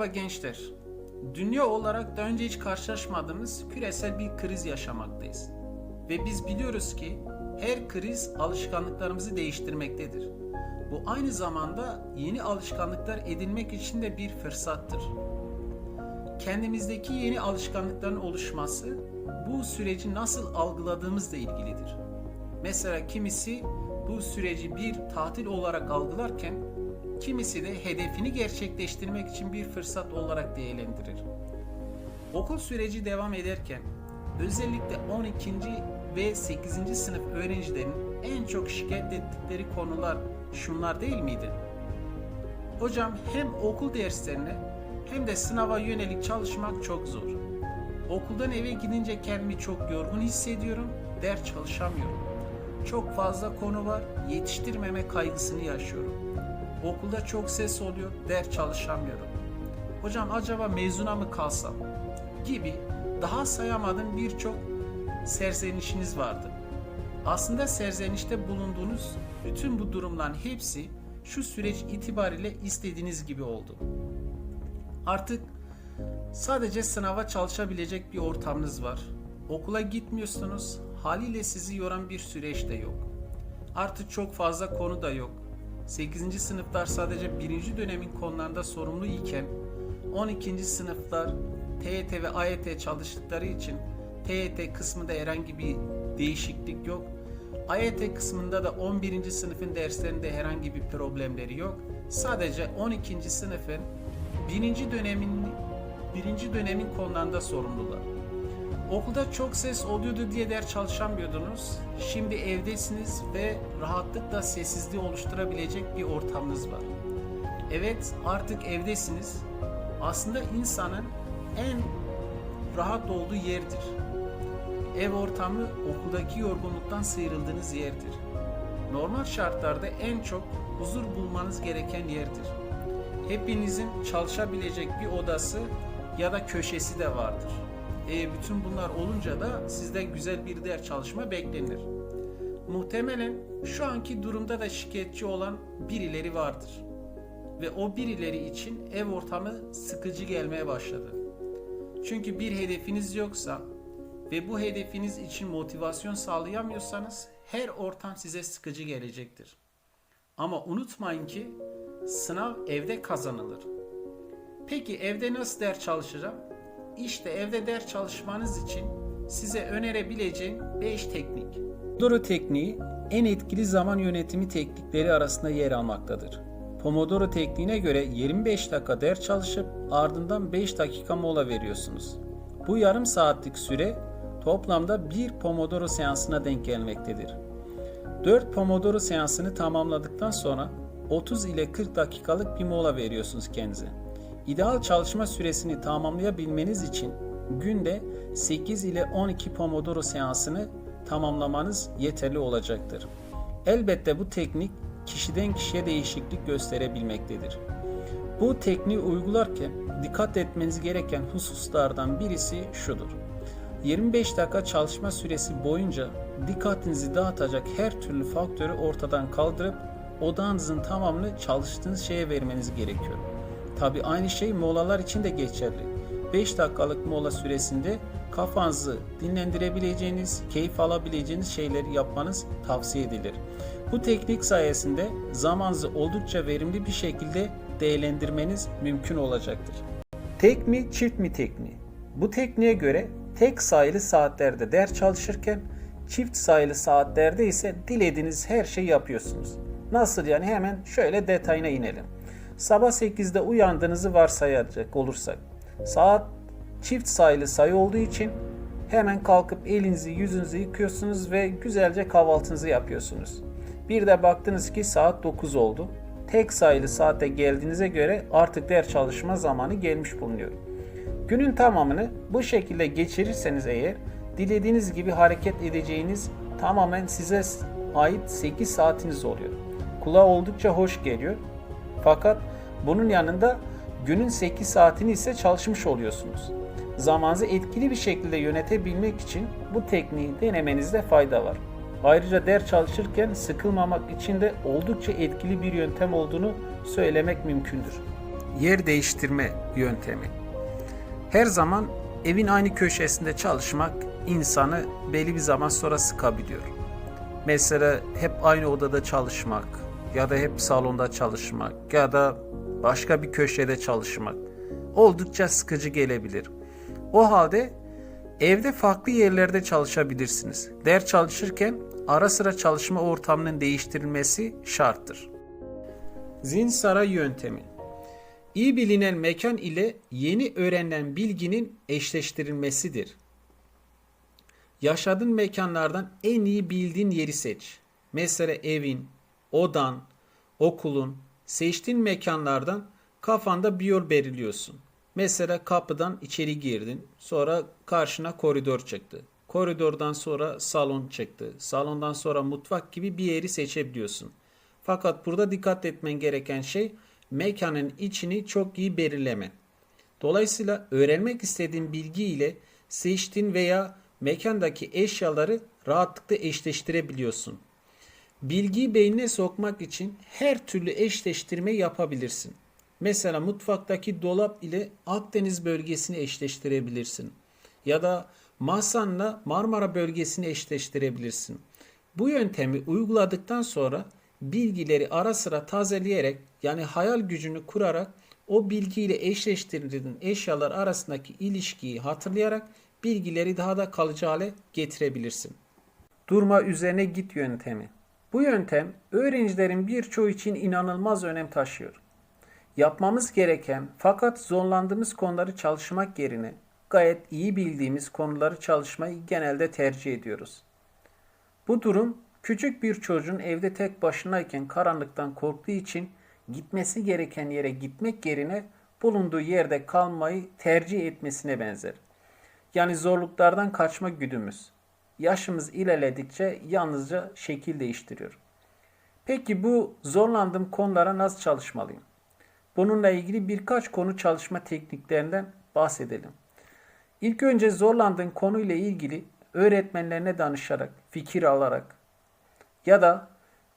Merhaba gençler. Dünya olarak daha önce hiç karşılaşmadığımız küresel bir kriz yaşamaktayız. Ve biz biliyoruz ki her kriz alışkanlıklarımızı değiştirmektedir. Bu aynı zamanda yeni alışkanlıklar edinmek için de bir fırsattır. Kendimizdeki yeni alışkanlıkların oluşması bu süreci nasıl algıladığımızla ilgilidir. Mesela kimisi bu süreci bir tatil olarak algılarken kimisi de hedefini gerçekleştirmek için bir fırsat olarak değerlendirir. Okul süreci devam ederken özellikle 12. ve 8. sınıf öğrencilerin en çok şikayet ettikleri konular şunlar değil miydi? Hocam hem okul derslerine hem de sınava yönelik çalışmak çok zor. Okuldan eve gidince kendimi çok yorgun hissediyorum, ders çalışamıyorum. Çok fazla konu var, yetiştirmeme kaygısını yaşıyorum. Okulda çok ses oluyor, ders çalışamıyorum. Hocam acaba mezuna mı kalsam? Gibi daha sayamadığım birçok serzenişiniz vardı. Aslında serzenişte bulunduğunuz bütün bu durumların hepsi şu süreç itibariyle istediğiniz gibi oldu. Artık sadece sınava çalışabilecek bir ortamınız var. Okula gitmiyorsunuz, haliyle sizi yoran bir süreç de yok. Artık çok fazla konu da yok. 8. sınıflar sadece 1. dönemin konularında sorumlu iken 12. sınıflar TYT ve AYT çalıştıkları için TYT kısmında herhangi bir değişiklik yok. AYT kısmında da 11. sınıfın derslerinde herhangi bir problemleri yok. Sadece 12. sınıfın 1. dönemin 1. dönemin konularında sorumlular. Okulda çok ses oluyordu diye ders çalışamıyordunuz. Şimdi evdesiniz ve rahatlıkla sessizliği oluşturabilecek bir ortamınız var. Evet artık evdesiniz. Aslında insanın en rahat olduğu yerdir. Ev ortamı okuldaki yorgunluktan sıyrıldığınız yerdir. Normal şartlarda en çok huzur bulmanız gereken yerdir. Hepinizin çalışabilecek bir odası ya da köşesi de vardır. E, bütün bunlar olunca da sizden güzel bir ders çalışma beklenir. Muhtemelen şu anki durumda da şikayetçi olan birileri vardır. Ve o birileri için ev ortamı sıkıcı gelmeye başladı. Çünkü bir hedefiniz yoksa ve bu hedefiniz için motivasyon sağlayamıyorsanız her ortam size sıkıcı gelecektir. Ama unutmayın ki sınav evde kazanılır. Peki evde nasıl ders çalışacağım? İşte evde ders çalışmanız için size önerebileceğim 5 teknik. Pomodoro tekniği en etkili zaman yönetimi teknikleri arasında yer almaktadır. Pomodoro tekniğine göre 25 dakika ders çalışıp ardından 5 dakika mola veriyorsunuz. Bu yarım saatlik süre toplamda bir Pomodoro seansına denk gelmektedir. 4 Pomodoro seansını tamamladıktan sonra 30 ile 40 dakikalık bir mola veriyorsunuz kendinize. İdeal çalışma süresini tamamlayabilmeniz için günde 8 ile 12 Pomodoro seansını tamamlamanız yeterli olacaktır. Elbette bu teknik kişiden kişiye değişiklik gösterebilmektedir. Bu tekniği uygularken dikkat etmeniz gereken hususlardan birisi şudur. 25 dakika çalışma süresi boyunca dikkatinizi dağıtacak her türlü faktörü ortadan kaldırıp odağınızın tamamını çalıştığınız şeye vermeniz gerekiyor. Tabi aynı şey molalar için de geçerli. 5 dakikalık mola süresinde kafanızı dinlendirebileceğiniz, keyif alabileceğiniz şeyleri yapmanız tavsiye edilir. Bu teknik sayesinde zamanınızı oldukça verimli bir şekilde değerlendirmeniz mümkün olacaktır. Tek mi çift mi tekniği? Bu tekniğe göre tek sayılı saatlerde ders çalışırken çift sayılı saatlerde ise dilediğiniz her şeyi yapıyorsunuz. Nasıl yani hemen şöyle detayına inelim. Sabah 8'de uyandığınızı varsayacak olursak saat çift sayılı sayı olduğu için hemen kalkıp elinizi yüzünüzü yıkıyorsunuz ve güzelce kahvaltınızı yapıyorsunuz. Bir de baktınız ki saat 9 oldu. Tek sayılı saate geldiğinize göre artık ders çalışma zamanı gelmiş bulunuyor. Günün tamamını bu şekilde geçirirseniz eğer dilediğiniz gibi hareket edeceğiniz tamamen size ait 8 saatiniz oluyor. Kulağa oldukça hoş geliyor. Fakat bunun yanında günün 8 saatini ise çalışmış oluyorsunuz. Zamanınızı etkili bir şekilde yönetebilmek için bu tekniği denemenizde fayda var. Ayrıca ders çalışırken sıkılmamak için de oldukça etkili bir yöntem olduğunu söylemek mümkündür. yer değiştirme yöntemi. Her zaman evin aynı köşesinde çalışmak insanı belli bir zaman sonra sıkabiliyor. Mesela hep aynı odada çalışmak ya da hep salonda çalışmak ya da başka bir köşede çalışmak oldukça sıkıcı gelebilir. O halde evde farklı yerlerde çalışabilirsiniz. Ders çalışırken ara sıra çalışma ortamının değiştirilmesi şarttır. Zihin saray yöntemi İyi bilinen mekan ile yeni öğrenilen bilginin eşleştirilmesidir. Yaşadığın mekanlardan en iyi bildiğin yeri seç. Mesela evin, odan, okulun, seçtiğin mekanlardan kafanda bir yol belirliyorsun. Mesela kapıdan içeri girdin, sonra karşına koridor çıktı. Koridordan sonra salon çıktı. Salondan sonra mutfak gibi bir yeri seçebiliyorsun. Fakat burada dikkat etmen gereken şey mekanın içini çok iyi belirlemen. Dolayısıyla öğrenmek istediğin bilgi ile seçtiğin veya mekandaki eşyaları rahatlıkla eşleştirebiliyorsun. Bilgiyi beynine sokmak için her türlü eşleştirme yapabilirsin. Mesela mutfaktaki dolap ile Akdeniz bölgesini eşleştirebilirsin. Ya da masanla Marmara bölgesini eşleştirebilirsin. Bu yöntemi uyguladıktan sonra bilgileri ara sıra tazeleyerek yani hayal gücünü kurarak o bilgiyle eşleştirdiğin eşyalar arasındaki ilişkiyi hatırlayarak bilgileri daha da kalıcı hale getirebilirsin. Durma üzerine git yöntemi. Bu yöntem öğrencilerin birçoğu için inanılmaz önem taşıyor. Yapmamız gereken fakat zorlandığımız konuları çalışmak yerine gayet iyi bildiğimiz konuları çalışmayı genelde tercih ediyoruz. Bu durum küçük bir çocuğun evde tek başınayken karanlıktan korktuğu için gitmesi gereken yere gitmek yerine bulunduğu yerde kalmayı tercih etmesine benzer. Yani zorluklardan kaçma güdümüz. Yaşımız ilerledikçe yalnızca şekil değiştiriyor. Peki bu zorlandığım konulara nasıl çalışmalıyım? Bununla ilgili birkaç konu çalışma tekniklerinden bahsedelim. İlk önce zorlandığın konuyla ilgili öğretmenlerine danışarak, fikir alarak ya da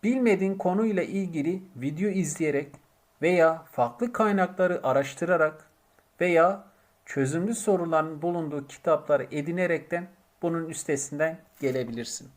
bilmediğin konuyla ilgili video izleyerek veya farklı kaynakları araştırarak veya çözümlü soruların bulunduğu kitapları edinerekten bunun üstesinden gelebilirsin.